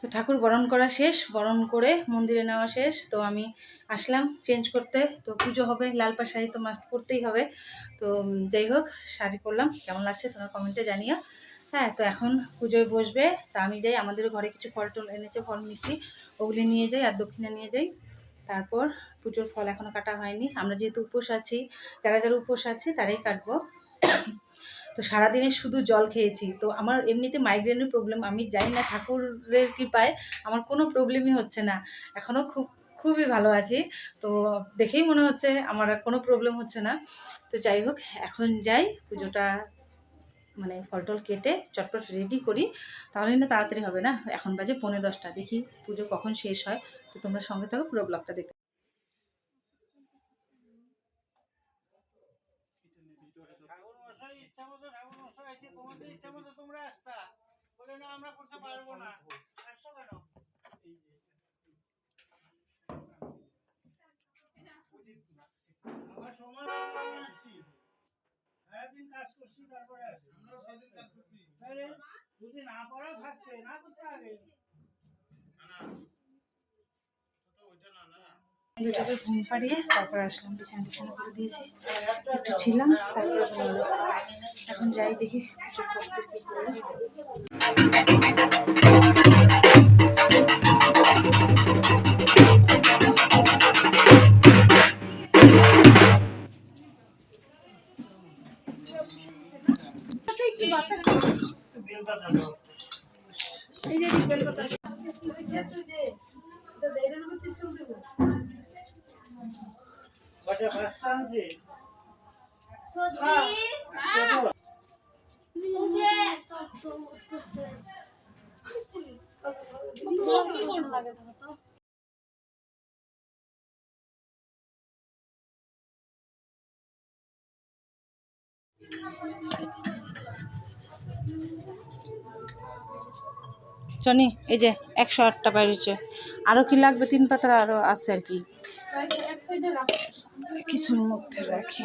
তো ঠাকুর বরণ করা শেষ, বরণ করে মন্দিরে নেওয়া শেষ। তো আমি আসলাম চেঞ্জ করতে। তো পুজো হবে লাল পাড় শাড়ি তো মাস্ট পরতেই হবে। তো যাই হোক, শাড়ি পরলাম। কেমন লাগছে তোমরা কমেন্টে জানিও। হ্যাঁ তো এখন পুজোয় বসবে। তা আমি যাই, আমাদের ঘরে কিছু ফল টল এনেছে, ফল, মিষ্টি, ওগুলি নিয়ে যাই আর দক্ষিণা নিয়ে যাই। তারপর পুজোর ফল এখনও কাটা হয়নি। আমরা যেহেতু উপোস আছি, যারা যারা উপোস আছে তারাই কাটবো। তো সারাদিনে শুধু জল খেয়েছি। তো আমার এমনিতে মাইগ্রেনের প্রবলেম আমি জানি না ঠাকুরের কৃপায় আমার কোনো প্রবলেমই হচ্ছে না। এখনও খুব, খুবই ভালো আছি। তো দেখেই মনে হচ্ছে আমার কোনো প্রবলেম হচ্ছে না। তো যাই হোক, এখন যাই, পুজোটা মানে ফল টল কেটে চটপট রেডি করি। তাহলে না তাড়াতাড়ি হবে না? এখন বাজে পৌনে দশটা। দেখি পুজো কখন শেষ হয়। তো তোমরা সঙ্গে থাকো, পুরো ব্লগটা দেখতে ঠাকুর মশাই ইচ্ছা মতো ঠাকুর মশাই আছে তোমাদের ইচ্ছা মতো তোমরা আসতা। বলে না আমরা করতে পারব না। আসছো কেন? আমার সময় আসছি সারাদিন কাজ করছি তারপরে আসি। তাহলে যদি না করা থাকতে না করতে আগে দুটোকে ঘুম পাড়িয়ে তারপর আসলাম, বিছানা টিছানা করে দিয়েছি। একটু ছিলাম, তারপর এখন যাই দেখি করতে কি করল কটা জনি এই যে একশো আটটা বাইরেছে আরও কি লাগবে? তিন পাতার আরও আছে আর কি। কিছুর মধ্যে রাখি।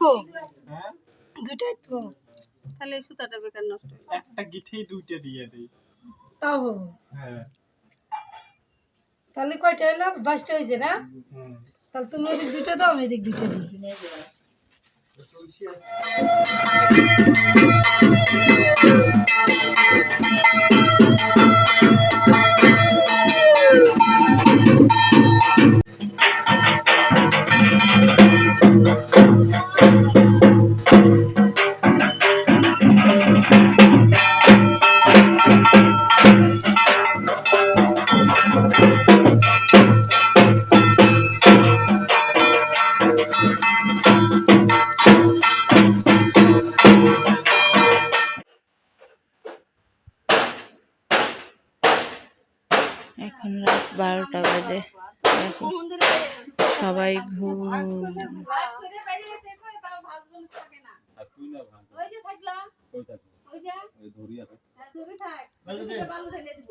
দুইটাই আটবো হ্যাঁ? দুইটা আটবো তাহলে এই সুতাটা বেকার নষ্ট একটা গিঠেই দুইটা দিয়ে দিই। তাও হব। হ্যাঁ। তাহলে কয়টা হলো বাইশটা হয়েছে না? তাহলে তুমি ওদিক দুইটা দাও আমি এদিক দুইটা দিই। ঠাকুর হ্যাঁ? হ্যাঁ, বালু ঢেলে দিব।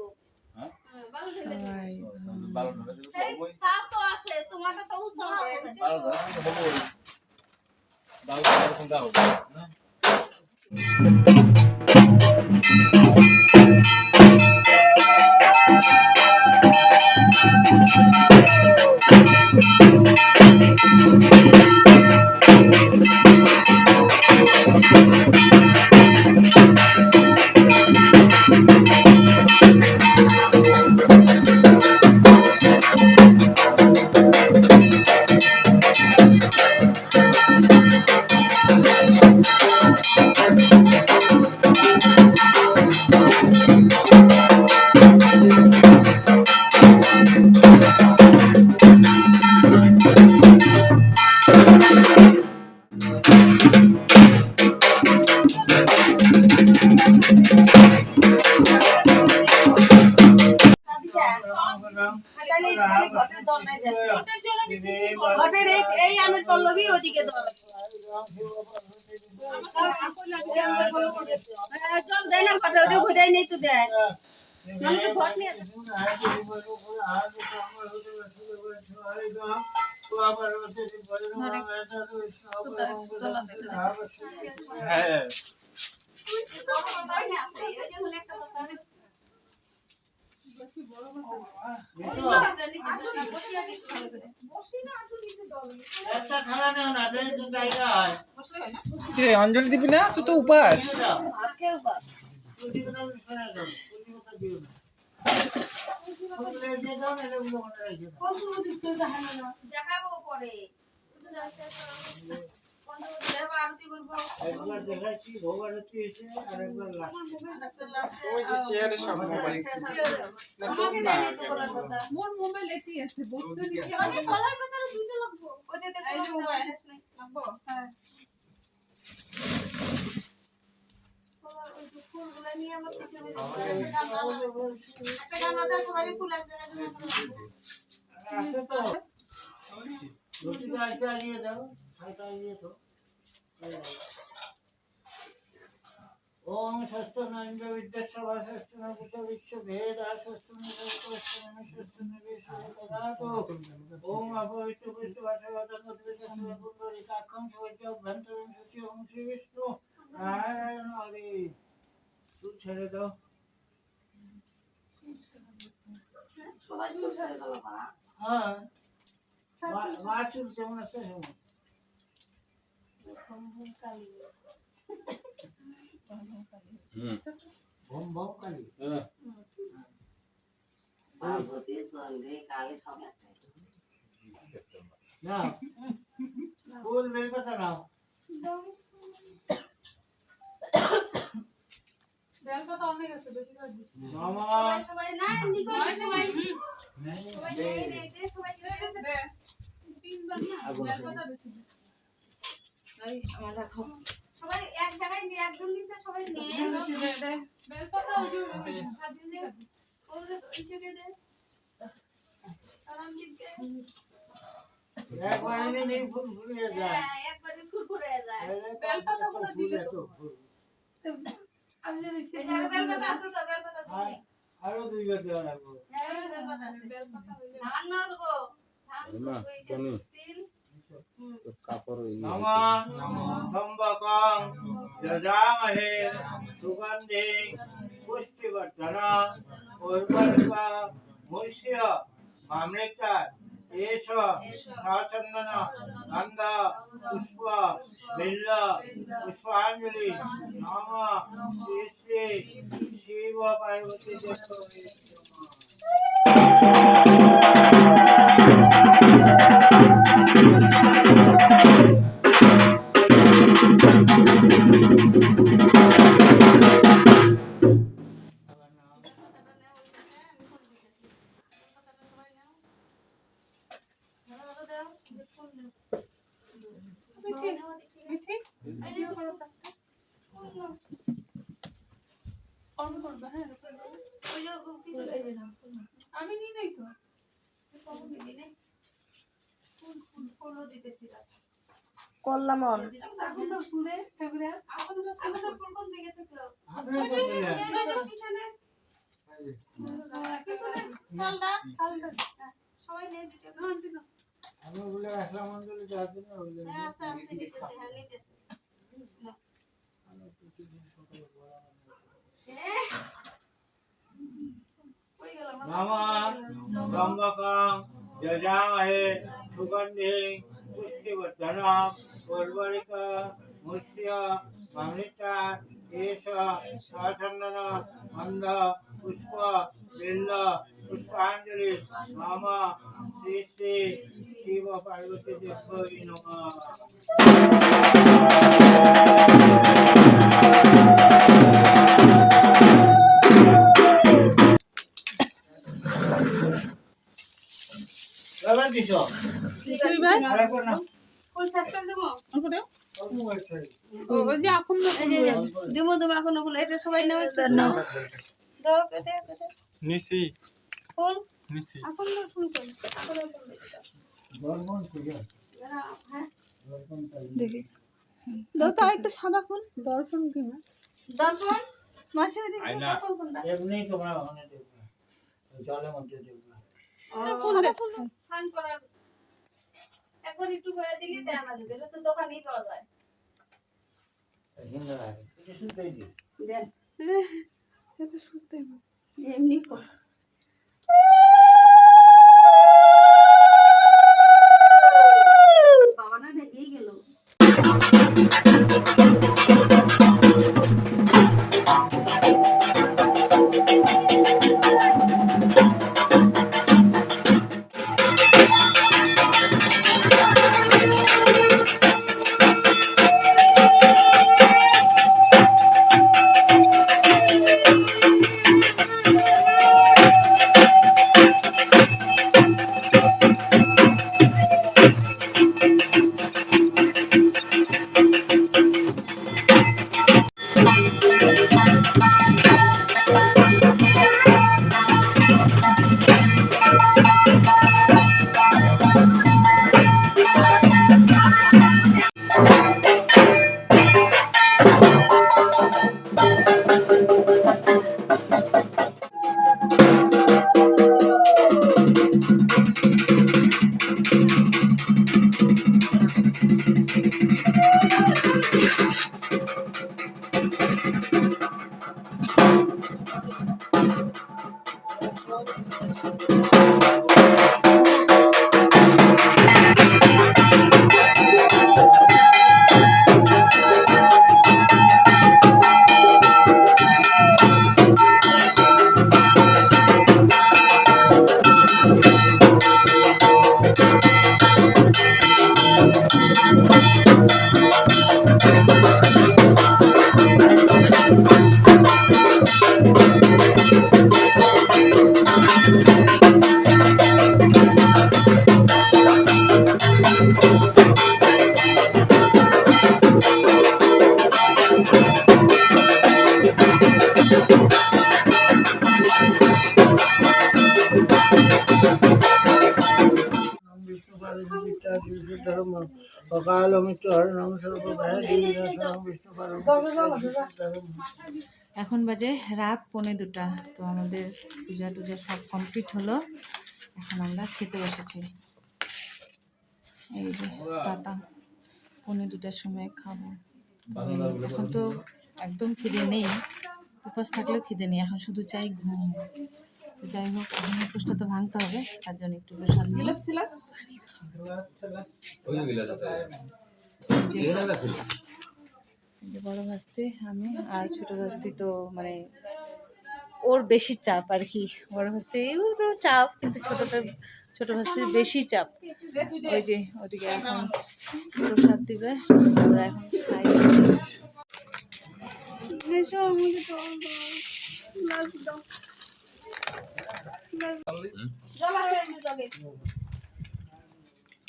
সবাই কিরে অঞ্জলি দিবি না? তুই তো উপাস। দেখাবো পরে। হ্যাঁ ফুলগুলো নিয়ে আমার পিছনে একটা গামলা দাও সবাই ফুল আছে আসে তো। রুটিটা আজকে আনিয়ে দাও ছাইটা আনিয়ে দাও। ওম ষষ্ঠ নন্দ বিদ্যাসভা ষষ্ঠ নবুত বিশ্ব ভেদ আর ষষ্ঠ ষষ্ঠ ওম অপবিত্র পুষ্টি ভাষা বাদন সুন্দরী কাক্ষম সবাইকে অভ্যন্তরীণ সূচি ওম শ্রী বিষ্ণু। নারায়ণ হরে। তুই ছেড়ে দাও। সবাই চুল ছেড়ে দিল মা হ্যাঁ। মা- চুল কেমন আছে? হেমন না ফুল বের কথা নাও মামা সবাই সবাই নেই নেই এক জায়গায় একজন নিচে সবাই নিয়ে। বেলপাতা ওই যে ওই থেকে দে সালাম দিতে একবার এনে নেই যায়। হ্যাঁ একবারে ফুরফুরে যায়। বেলপাতা পুরো দিকে তো ফুল। এই বেলপাতা আছে তো বেলপাতা দিই আরও দুই বার দেওয়া লাগবে। হ্যাঁ বেলপাতা বেলপাতা ধান না দেবো ধান। তিল। त्र्यंबकं यजामहे सुगन्धि पुष्टिवर्धन उर्वरका मुष्य मामलेचार एष साचंदन गंध पुष्प, बिल्ल पुष्पांजलि नाम, श्री श्री शिव पार्वती देव Thank you. হ্যাঁ, সবাই নিয়ে দিতে হ্যাঁ দিন আমি বলে আসলাম অঞ্জলি যাচ্ছি না त्र्यंबकं यजामहे सुगन्धि पुष्टिवर्धनं उर्वरिक मुष्य ममृता एष साचन्दन मन्द पुष्प, बिल्ल पुष्पाञ्जलि मम श्री श्री शिव, पार्वती देवै नमः. এবার দিছো আরেকবার না ফুল দেবো এখন নিছি ফুল কই এখন দেখি। দাও তো আরেকটা সাদা ফুল। দর্পণ কি না দর্পণ মাসি। দর্পণ কোনটা? এমনি তোমরা ওখানে দেখবে জলের মধ্যে দেখবে সাদা ফুল স্নান করার একবার একটু করে দিলি তাই আনা যাবে তো দোকানেই পাওয়া যায়। হিন্দু লাগে কিছু শুনতেই দিই। দেন এমনি কর। বাবা না রেগেই গেল। Thank you. অকাল হরণম এখন বাজে রাত পৌনে দুটা। তো আমাদের পূজা টুজা সব কমপ্লিট হলো। এখন আমরা খেতে বসেছি। এই যে পাতা। পৌনে দুটার সময় খাব। এখন তো একদম খিদে নেই। উপাস থাকলেও খিদে নেই। এখন শুধু চাই ঘুম। যাই হোক এখন উপোসটা তো ভাঙতে হবে। তার জন্য একটু প্রসাদ বড় ভাস্তি আমি আর ছোট ভাস্তি তো মানে ওর বেশি চাপ আর কি। বড় ভাস্তি ওরও চাপ, কিন্তু ছোটটা, ছোট ভাস্তির বেশি চাপ। ওই যে ওদিকে এখন প্রসাদ দিবে, আমরা এখন খাই। আছে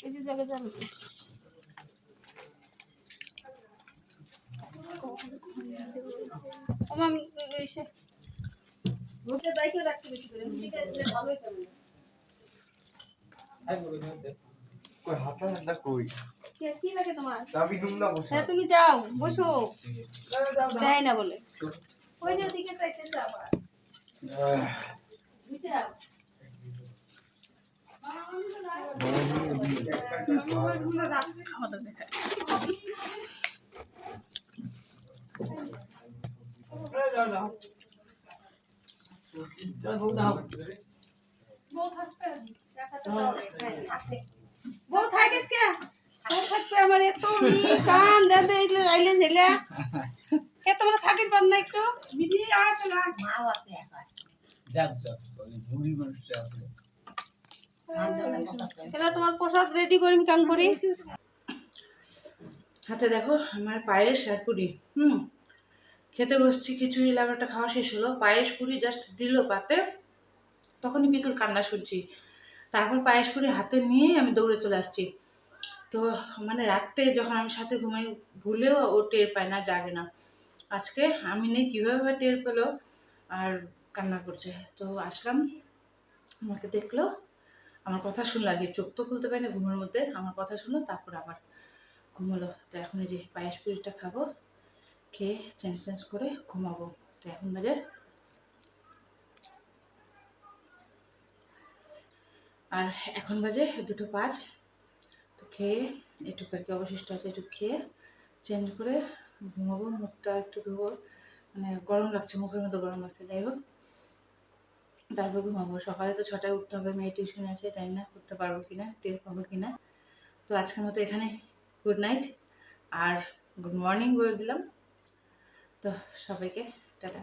এই যে জগে এই যে জগে জল আছে ও মামি এসে ভুতে দায়িত্ব রাখতে বেশি করে। ঠিক আছে ভালোই করে হাতা হাতা কই? কি- কি লাগে তোমার? চাবি দুম না বসে। হ্যাঁ তুমি যাও বসো। দেয় না বলে। ওই যে ওদিকে নিচে যাও বউ থাকবে বউ থাকবে। আমার এত ই দাদা এগুলো আইলেন ঝেলে কে তোমরা থাকিস পার না একটু না যাক যাক ওই বুড়ি মানুষটা আছে তাহলে তোমার প্রসাদ রেডি করিম কাম করি। হাতে দেখো, আমার পায়েস আর পুরি, হুম? খেতে বসছি, খিচুড়ি, লাগাটা খাওয়া শেষ হলো। পায়েস, পুরি জাস্ট দিল পাতে। তখনই বিকুল কান্না শুনছি। তারপর পায়েস, পুরি হাতে নিয়েই আমি দৌড়ে চলে আসছি। তো মানে রাত্রে যখন আমি সাথে ঘুমাই, ভুলেও ও টের পায় না, জাগে না। আজকে আমি নেই, কীভাবে টের পেল আর কান্না করছে। তো আসলাম, আমাকে দেখল। আমার কথা শুনলো আর কি, চোখ তো খুলতে পারি না ঘুমের মধ্যে, আমার কথা শুনলো, তারপর আবার ঘুমালো। তো এখন এই যে পায়েস পুরিটা খাব, খেয়ে চেঞ্জ চেঞ্জ করে ঘুমাবো। তো এখন বাজে আর এখন বাজে দুটো পাঁচ। তো খেয়ে এটুকু আর কি অবশিষ্ট আছে একটু খেয়ে চেঞ্জ করে ঘুমাবো, মুখটা একটু ধোবো। মানে গরম লাগছে, মুখের মধ্যে গরম লাগছে, যাই হোক। তারপর ঘুমাবো সকালে তো ছটায় উঠতে হবে মেয়ে টিউশন আছে, জানি না করতে পারব কি না টের পাবো কি না তো আজকের মতো এখানে গুড নাইট আর গুড মর্নিং বলে দিলাম। তো সবাইকে, টাটা।